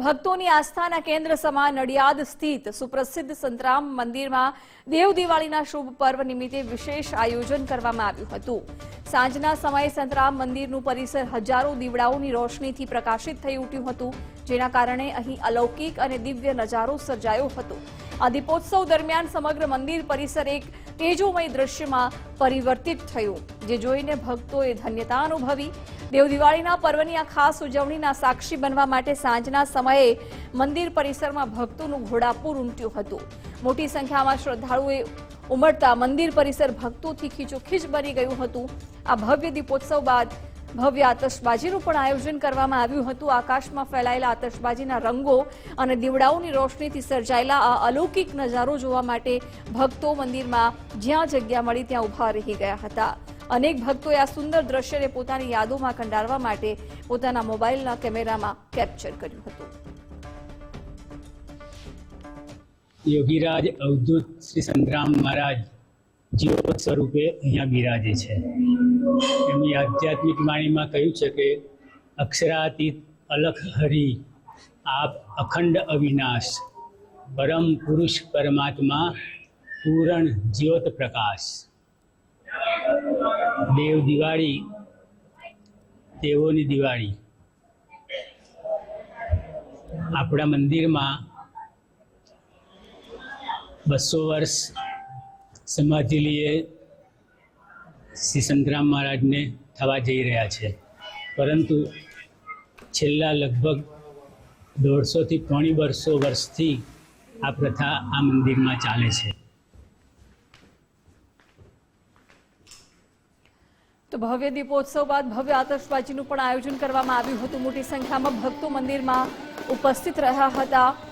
ભક્તોની આસ્થાના કેન્દ્ર સમાન નડિયાદ સ્થિત સુપ્રસિદ્ધ સંતરામ મંદિરમાં દેવ દિવાળીના શુભ પર્વ નિમિત્તે વિશેષ આયોજન કરવામાં આવ્યું હતું. સાંજના સમયે સંતરામ મંદિરનું પરિસર હજારો દીવડાઓની રોશનીથી પ્રકાશિત થઈ ઉઠ્યું હતું, જેના કારણે અહીં અલૌકિક અને દિવ્ય નજારો સર્જાયો હતો. આ દીપોત્સવ દરમિયાન સમગ્ર મંદિર પરિસર એક તેજોમય દ્રશ્યમાં પરિવર્તિત થયું, જે જોઈને ભક્તોએ ધન્યતા અનુભવી. દેવ દિવાળીના પર્વની આ ખાસ ઉજવણીના સાક્ષી બનવા માટે સાંજના સમયે મંદિર પરિસરમાં ભક્તોનું ઘોડાપૂર ઉમટ્યું હતું. મોટી સંખ્યામાં શ્રદ્ધાળુઓએ ઉમટતા મંદિર પરિસર ભક્તોથી ખીચોખીચ બની ગયું હતું. આ ભવ્ય દીપોત્સવ બાદ ભવ્ય આતશબાજીનું પણ આયોજન કરવામાં આવ્યું હતું. આકાશમાં ફેલાયેલા આતશબાજીના રંગો અને દીવડાઓની રોશનીથી સર્જાયેલા આ અલૌકિક નજારો જોવા માટે ભક્તો મંદિરમાં જ્યાં જગ્યા મળી ત્યાં ઊભા રહી ગયા હતા. અનેક ભક્તોએ આ સુંદર દ્રશ્યને પોતાની યાદોમાં કંડારવા માટે પોતાના મોબાઈલના કેમેરામાં કેપ્ચર કર્યું હતું. યોગીરાજ અવધૂત શ્રી સંતરામ મહારાજ જીવત સ્વરૂપે અહીંયા બિરાજે છે. એમની આધ્યાત્મિક વાણીમાં કહ્યું છે કે, અક્ષરાતીત અલખ હરિ, આપ અખંડ અવિનાશ, પરમ પુરુષ પરમાત્મા, પૂરણ જ્યોત પ્રકાશ. દેવ દિવાળી દેવોની દિવાળી. આપણા મંદિરમાં બસો વર્ષ સમાધિ લીએ શ્રી સંતરામ મહારાજને થવા જઈ રહ્યા છે. પરંતુ છેલ્લા લગભગ દોઢસોથી પોણી બસો વર્ષથી આ પ્રથા આ મંદિરમાં ચાલે છે. તો ભવ્ય દીપોત્સવ બાદ ભવ્ય આતશબાજીનું પણ આયોજન કરવામાં આવ્યું હતું. મોટી સંખ્યામાં ભક્તો મંદિરમાં ઉપસ્થિત રહ્યા હતા.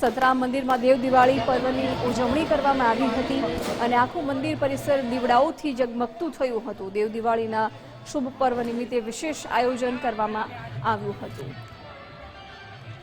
સતરામ મંદિરમાં દેવ દિવાળી પર્વની ઉજવણી કરવામાં આવી હતી અને આખું મંદિર પરિસર દીવડાઓથી જગમગતું થયું હતું. દેવ દિવાળીના શુભ પર્વ નિમિત્તે વિશેષ આયોજન કરવામાં આવ્યું હતું.